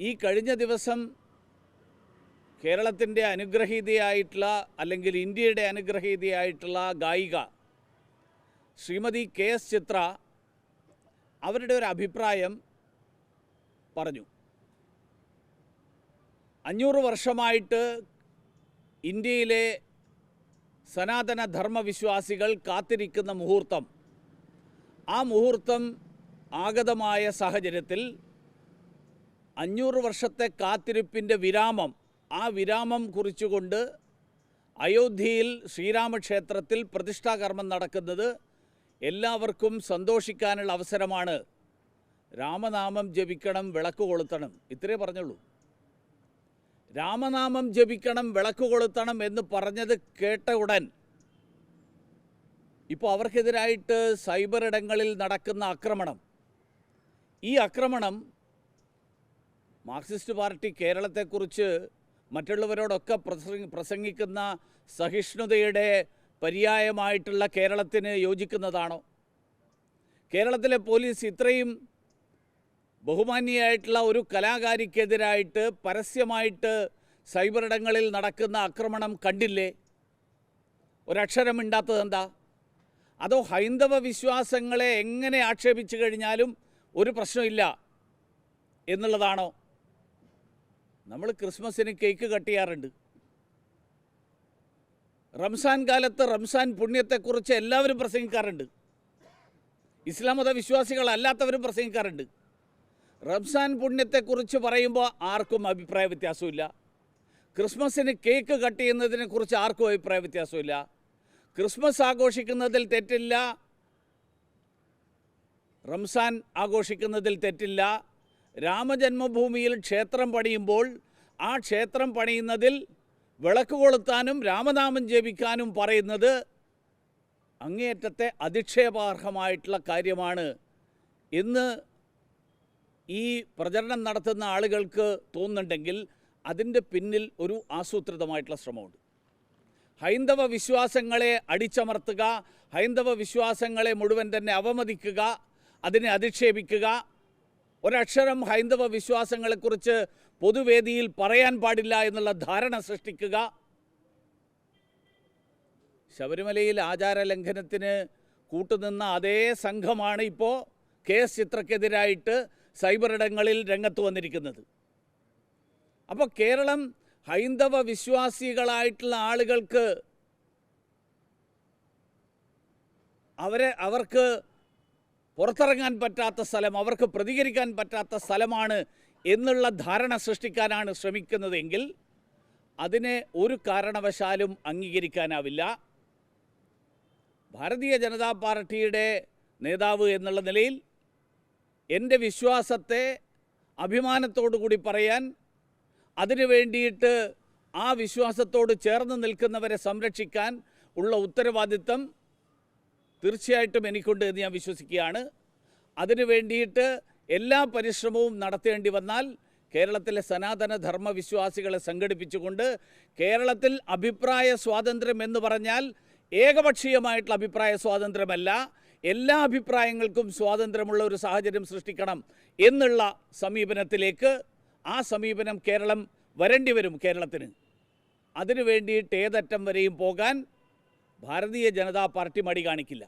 ഈ കഴിഞ്ഞ ദിവസം കേരളത്തിന്റെ അനുഗ്രഹീതയായിട്ടുള്ള അല്ലെങ്കിൽ ഇന്ത്യയുടെ അനുഗ്രഹീതയായിട്ടുള്ള ഗായിക ശ്രീമതി കെ എസ് ചിത്ര അവരുടെ ഒരു അഭിപ്രായം പറഞ്ഞു. അഞ്ഞൂറ് വർഷമായിട്ട് ഇന്ത്യയിലെ സനാതന ധർമ്മവിശ്വാസികൾ കാത്തിരിക്കുന്ന മുഹൂർത്തം. ആ മുഹൂർത്തം ആഗതമായ സാഹചര്യത്തിൽ അഞ്ഞൂറ് വർഷത്തെ കാത്തിരിപ്പിന്റെ വിരാമം ആ വിരാമം കുറിച്ചുകൊണ്ട് അയോധ്യയിൽ ശ്രീരാമക്ഷേത്രത്തിൽ പ്രതിഷ്ഠാകർമ്മം നടക്കുന്നത് എല്ലാവർക്കും സന്തോഷിക്കാനുള്ള അവസരമാണ്. രാമനാമം ജപിക്കണം വിളക്ക് കൊളുത്തണം. ഇത്രേ പറഞ്ഞുള്ളൂ. രാമനാമം ജപിക്കണം വിളക്ക് കൊളുത്തണം എന്ന് പറഞ്ഞത് കേട്ട ഉടൻ ഇപ്പോൾ അവർക്കെതിരായിട്ട് സൈബർ ഇടങ്ങളിൽ നടക്കുന്ന ആക്രമണം. ഈ ആക്രമണം മാർക്സിസ്റ്റ് പാർട്ടി കേരളത്തെക്കുറിച്ച് മറ്റുള്ളവരോടൊക്കെ പ്രസംഗ പ്രസംഗിക്കുന്ന സഹിഷ്ണുതയുടെ പര്യായമായിട്ടുള്ള കേരളത്തിന് യോജിക്കുന്നതാണോ? കേരളത്തിലെ പോലീസ് ഇത്രയും ബഹുമാന്യയായിട്ടുള്ള ഒരു കലാകാരിക്കെതിരായിട്ട് പരസ്യമായിട്ട് സൈബറിടങ്ങളിൽ നടക്കുന്ന ആക്രമണം കണ്ടില്ലേ? ഒരക്ഷരം മിണ്ടാത്തത് എന്താ അതോ ഹൈന്ദവ വിശ്വാസങ്ങളെ എങ്ങനെ ആക്ഷേപിച്ചു കഴിഞ്ഞാലും ഒരു പ്രശ്നമില്ല എന്നുള്ളതാണോ? നമ്മൾ ക്രിസ്മസിന് കേക്ക് കട്ട് ചെയ്യാറുണ്ട്. റംസാൻ കാലത്ത് റംസാൻ പുണ്യത്തെക്കുറിച്ച് എല്ലാവരും പ്രസംഗിക്കാറുണ്ട്. ഇസ്ലാം മത വിശ്വാസികളല്ലാത്തവരും പ്രസംഗിക്കാറുണ്ട്. റംസാൻ പുണ്യത്തെക്കുറിച്ച് പറയുമ്പോൾ ആർക്കും അഭിപ്രായ വ്യത്യാസമില്ല. ക്രിസ്മസിന് കേക്ക് കട്ട് ചെയ്യുന്നതിനെക്കുറിച്ച് ആർക്കും അഭിപ്രായ വ്യത്യാസമില്ല. ക്രിസ്മസ് ആഘോഷിക്കുന്നതിൽ തെറ്റില്ല. റംസാൻ ആഘോഷിക്കുന്നതിൽ തെറ്റില്ല. രാമജന്മഭൂമിയിൽ ക്ഷേത്രം പണിയുമ്പോൾ ആ ക്ഷേത്രം പണിയുന്നതിൽ വിളക്ക് കൊളുത്താനും രാമനാമം ജപിക്കാനും പറയുന്നത് അങ്ങേയറ്റത്തെ അധിക്ഷേപാർഹമായിട്ടുള്ള കാര്യമാണ് എന്ന് ഈ പ്രചരണം നടത്തുന്ന ആളുകൾക്ക് തോന്നുന്നുണ്ടെങ്കിൽ അതിന്റെ പിന്നിൽ ഒരു ആസൂത്രിതമായിട്ടുള്ള ശ്രമമുണ്ട്. ഹൈന്ദവ വിശ്വാസങ്ങളെ അടിച്ചമർത്തുക ഹൈന്ദവ വിശ്വാസങ്ങളെ മുഴുവൻ തന്നെ അവമതിക്കുക അതിനെ അധിക്ഷേപിക്കുക ഒരക്ഷരം ഹൈന്ദവ വിശ്വാസങ്ങളെക്കുറിച്ച് പൊതുവേദിയിൽ പറയാൻ പാടില്ല എന്നുള്ള ധാരണ സൃഷ്ടിക്കുക. ശബരിമലയിൽ ആചാര ലംഘനത്തിന് കൂട്ടുനിന്ന അതേ സംഘമാണ് ഇപ്പോൾ കെ എസ് ചിത്രക്കെതിരായിട്ട് സൈബർ ഇടങ്ങളിൽ രംഗത്ത് വന്നിരിക്കുന്നത്. അപ്പോൾ കേരളം ഹൈന്ദവ വിശ്വാസികളായിട്ടുള്ള ആളുകൾക്ക് അവരെ അവർക്ക് പുറത്തിറങ്ങാൻ പറ്റാത്ത സ്ഥലം അവർക്ക് പ്രതികരിക്കാൻ പറ്റാത്ത സ്ഥലമാണ് എന്നുള്ള ധാരണ സൃഷ്ടിക്കാനാണ് ശ്രമിക്കുന്നതെങ്കിൽ അതിനെ ഒരു കാരണവശാലും അംഗീകരിക്കാനാവില്ല. ഭാരതീയ ജനതാ പാർട്ടിയുടെ നേതാവ് എന്നുള്ള നിലയിൽ എന്റെ വിശ്വാസത്തെ അഭിമാനത്തോടു കൂടി പറയാൻ അതിനു വേണ്ടിയിട്ട് ആ വിശ്വാസത്തോട് ചേർന്ന് നിൽക്കുന്നവരെ സംരക്ഷിക്കാൻ ഉള്ള ഉത്തരവാദിത്തം തീർച്ചയായിട്ടും എനിക്കുണ്ട് എന്ന് ഞാൻ വിശ്വസിക്കുകയാണ്. അതിനു വേണ്ടിയിട്ട് എല്ലാ പരിശ്രമവും നടത്തേണ്ടി വന്നാൽ കേരളത്തിലെ സനാതന ധർമ്മ വിശ്വാസികളെ സംഘടിപ്പിച്ചുകൊണ്ട് കേരളത്തിൽ അഭിപ്രായ സ്വാതന്ത്ര്യം എന്ന് പറഞ്ഞാൽ ഏകപക്ഷീയമായിട്ടുള്ള അഭിപ്രായ സ്വാതന്ത്ര്യമല്ല എല്ലാ അഭിപ്രായങ്ങൾക്കും സ്വാതന്ത്ര്യമുള്ള ഒരു സാഹചര്യം സൃഷ്ടിക്കണം എന്നുള്ള സമീപനത്തിലേക്ക് ആ സമീപനം കേരളം വരേണ്ടി വരും കേരളത്തിന്. അതിനു വേണ്ടിയിട്ട് ഏതറ്റം വരെയും പോകാൻ ഭാരതീയ ജനതാ പാർട്ടി മടി കാണിക്കില്ല.